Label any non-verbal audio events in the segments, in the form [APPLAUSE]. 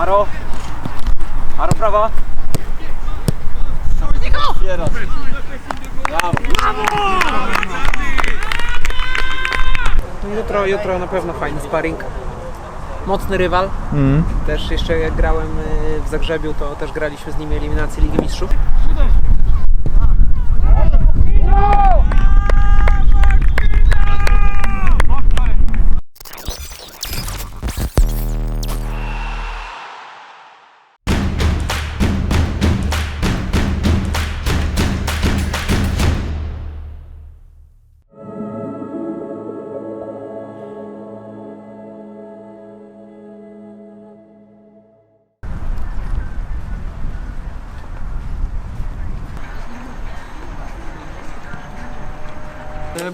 Aro. Aro prawa. Teraz. Brawo. Jutro, jutro na pewno fajny sparring. Mocny rywal. Mm. Też jeszcze jak grałem y, w Zagrzebiu, to też graliśmy z nimi eliminację Ligi Mistrzów.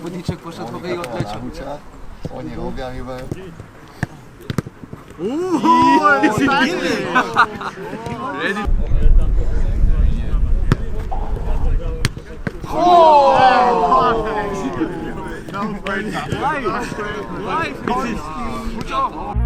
Budniczek poszedł po i odleciał. Oni robią chyba. Brawo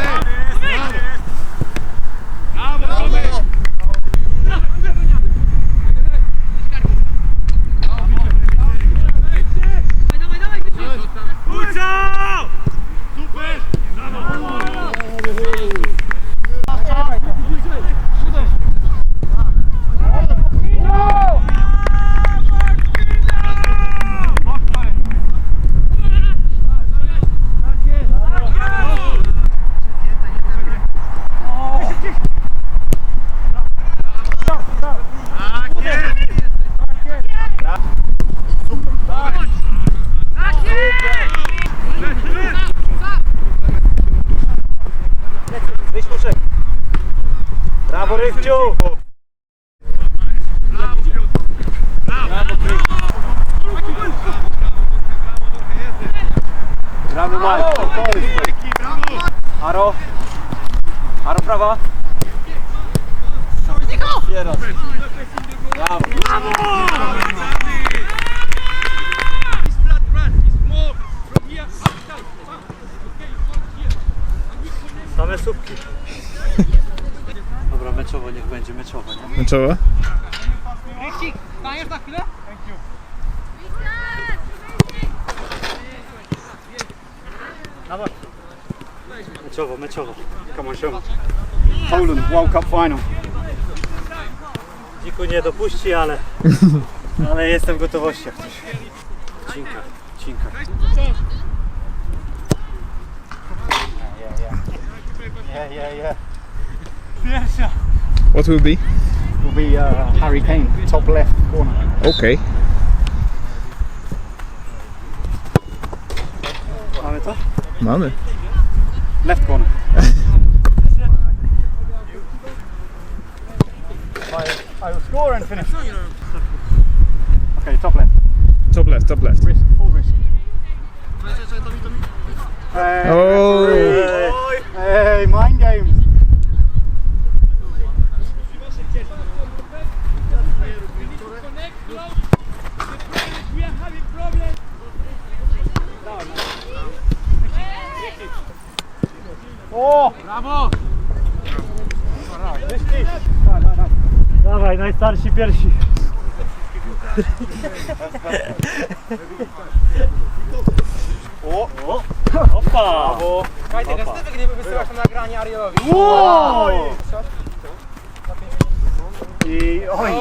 Rybciu! Brawo Mike! Aro! Aro prawa! Teraz! Brawo! Same słupki. Meczowo niech będzie, meczowo, nie? Na czoło? Meczowo, meczowo. Come on, show. Poland World Cup final. Dziku nie dopuści, ale, [LAUGHS] ale jestem w gotowości jak coś. Cinka, cinka. Yeah, yeah, yeah. Pierwsza. What will be? Will be uh, Harry Kane, top left corner. Okay. Mamy? Left corner. [LAUGHS] I, I will score and finish. Okay, top left. Top left, top left. Risk, full risk. Hey, Oh. O! Brawo! Dawaj, najstarsi pierwsi. O! o. Opa! Brawo! Kajtek, a ty gdyby wysyłać to nagranie Arielowi. Oj! I oj!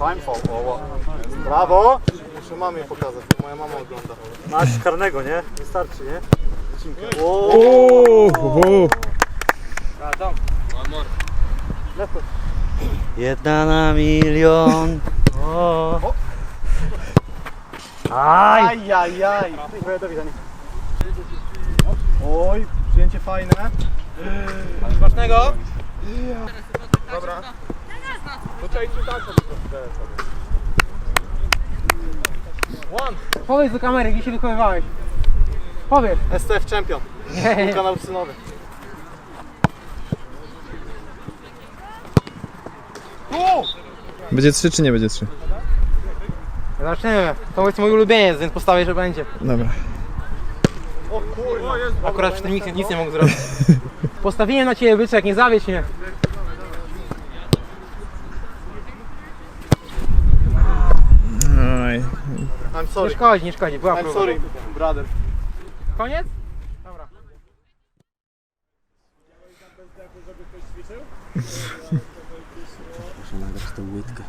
Time for or what? Brawo! Muszę mamie pokazać, bo moja mama ogląda. Masz karnego, nie? Wystarczy, nie? Oh, oh. Lepo. Jedna na milion. O. Aj! Ajajaj! Oj, przyjęcie fajne. Smacznego. One. Powiedz do kamery, gdzie się wychowywałeś. Powiedz. STF Champion. Kanał synowy. Będzie trzy czy nie będzie trzy? Zaczniemy. To jest mój ulubieniec, więc postawię, że będzie. Dobra. O kurwa. Akurat przy tym nic, nic nie mógł zrobić. [LAUGHS] Postawiłem na ciebie byczek, nie zawiedź mnie. Nie sorry. szkodzi, nie szkodzi. Była I'm próba. sorry, brother. Koniec? Dobra. Muszę nagrać tą łydkę.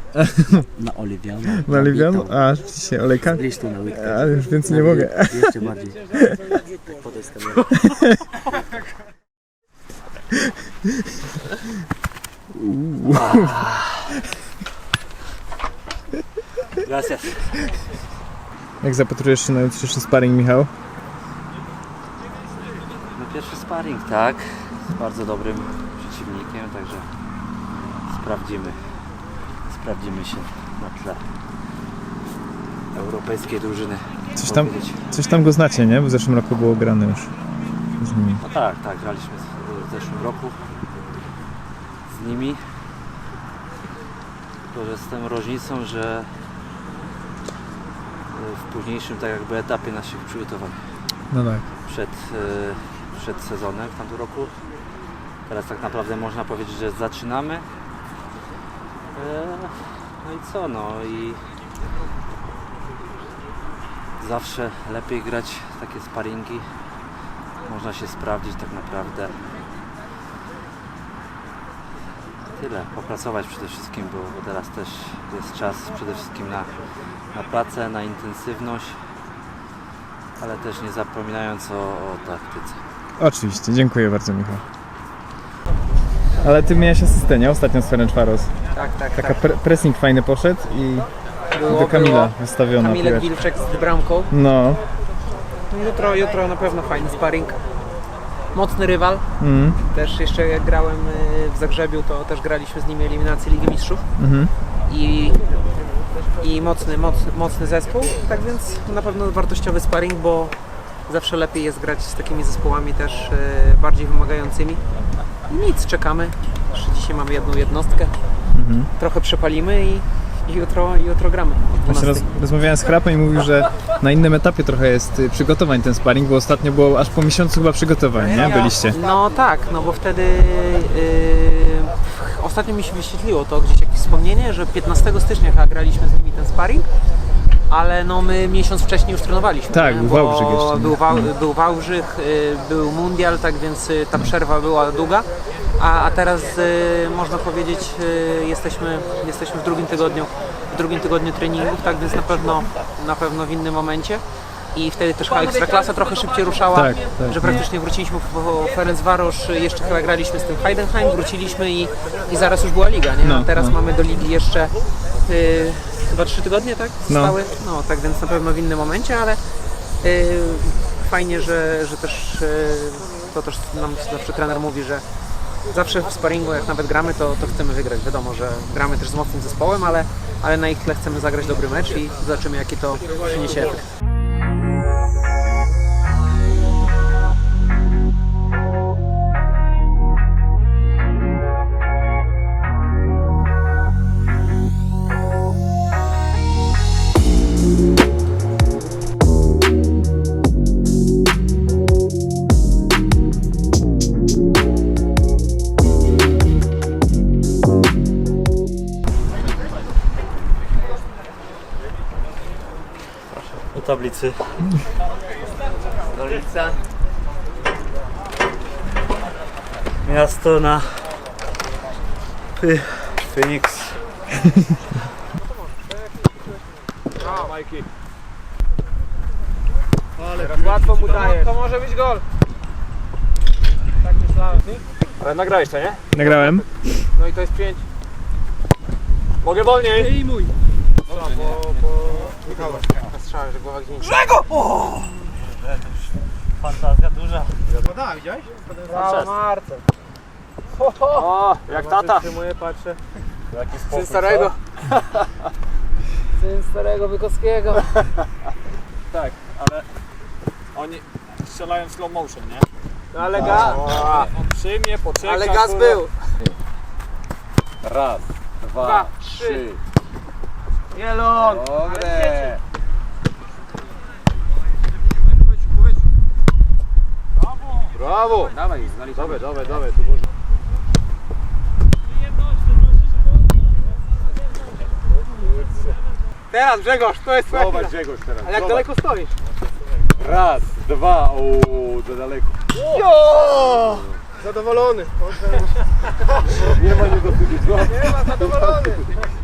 Na oliwianą. [LAUGHS] Na Liwianu? A, dzisiaj olejka? Tu na łydkę. Ale już więcej nie mogę. Jeszcze bardziej. [LAUGHS] Tak podaj z kamerą. Gracias. Jak zapatrujesz się na jutrzejszy sparring, Michał? No pierwszy sparring, tak. Z bardzo dobrym przeciwnikiem, także sprawdzimy. Sprawdzimy się na tle europejskiej drużyny. Coś tam, powiedzieć. coś tam go znacie, nie? Bo w zeszłym roku było grane już z nimi. No tak, tak, graliśmy w zeszłym roku z nimi. Tylko, że z tą różnicą, że w późniejszym tak jakby etapie naszych przygotowań No tak. przed, y, przed sezonem w tamtym roku. Teraz tak naprawdę można powiedzieć, że zaczynamy. E, No i co, no i zawsze lepiej grać takie sparingi. Można się sprawdzić tak naprawdę. Tyle, popracować przede wszystkim, bo, bo teraz też jest czas przede wszystkim na, na pracę, na intensywność, ale też nie zapominając o, o taktyce. Oczywiście, dziękuję bardzo, Michał. Ale ty miałeś asystę, nie? Ostatnio z Ferencvaros. Tak, tak, Taka tak. pre pressing fajny poszedł i Było, do Kamila było. wystawiona Kamilek piłeczka. Wilczek z bramką. No. No Jutro, jutro na pewno fajny sparring. Mocny rywal. Mm. Też jeszcze jak grałem y, w Zagrzebiu, to też graliśmy z nimi eliminację Ligi Mistrzów. Mhm. I, i mocny, mocny, mocny zespół. Tak więc na pewno wartościowy sparring, bo zawsze lepiej jest grać z takimi zespołami też y, bardziej wymagającymi. I nic, czekamy. Jeszcze dzisiaj mamy jedną jednostkę. Mhm. Trochę przepalimy i, i jutro, jutro gramy. o Właśnie 12. roz, rozmawiałem z Hrapem i mówił, że na innym etapie trochę jest y, przygotowań ten sparring, bo ostatnio było aż po miesiącu chyba przygotowań, nie? Byliście. No tak, no bo wtedy yy, ostatnio mi się wyświetliło to gdzieś jakieś wspomnienie, że 15 stycznia chyba graliśmy z nimi ten sparring, ale no my miesiąc wcześniej już trenowaliśmy. Tak, był Wałbrzych jeszcze? Był, Wał, był Wałbrzych, yy, był Mundial, tak więc yy, ta przerwa była długa. A, a teraz yy, można powiedzieć yy, jesteśmy, jesteśmy w drugim tygodniu w drugim tygodniu treningów, tak więc na pewno na pewno w innym momencie. I wtedy też chyba Ekstraklasa trochę szybciej ruszała, Tak, tak. że praktycznie wróciliśmy po Ferencvaros, jeszcze chyba graliśmy z tym Heidenheim, wróciliśmy i, i zaraz już była liga, nie? A No, teraz no. mamy do ligi jeszcze y, chyba trzy tygodnie, tak? No. Zostały? No. tak więc na pewno w innym momencie, ale y, fajnie, że, że też y, to też nam zawsze trener mówi, że zawsze w sparingu, jak nawet gramy, to, to chcemy wygrać. Wiadomo, że gramy też z mocnym zespołem, ale, ale na ich tle chcemy zagrać dobry mecz i zobaczymy, jaki to przyniesie efekt. Tablicy. Stolica. Miasto na Py, Phoenix. Łatwo mu daje. To może być gol. Tak myślałem. Ale nagrałeś to, nie? Nagrałem. No i to jest pięć. Mogę wolniej! I mój. Strzałem, że głowa gdzieś Fantazja duża. Podałem, widziałeś? Brawo, Marcel. O, jak tata. Przyjmuję, patrzę. Jaki spokój, starego. Syn starego [LAUGHS] Wykowskiego. [LAUGHS] Tak, ale oni strzelają w slow motion, nie? No ale gaz, On przyjmie, poczeka. ale gaz kurwa. był. Raz, dwa, Dwa, trzy. Jelon. Dobre. Brawo! Dawaj, zaliczamy. Dawaj, dawaj, dawaj, tu można. Teraz Grzegorz, to jest twoja Zobacz chwila. Grzegorz teraz. Ale jak Zobacz. daleko stoisz? Raz, dwa, uuu, za daleko. Jo! Zadowolony. Nie ma niedosytu. Nie ma zadowolony. [LAUGHS]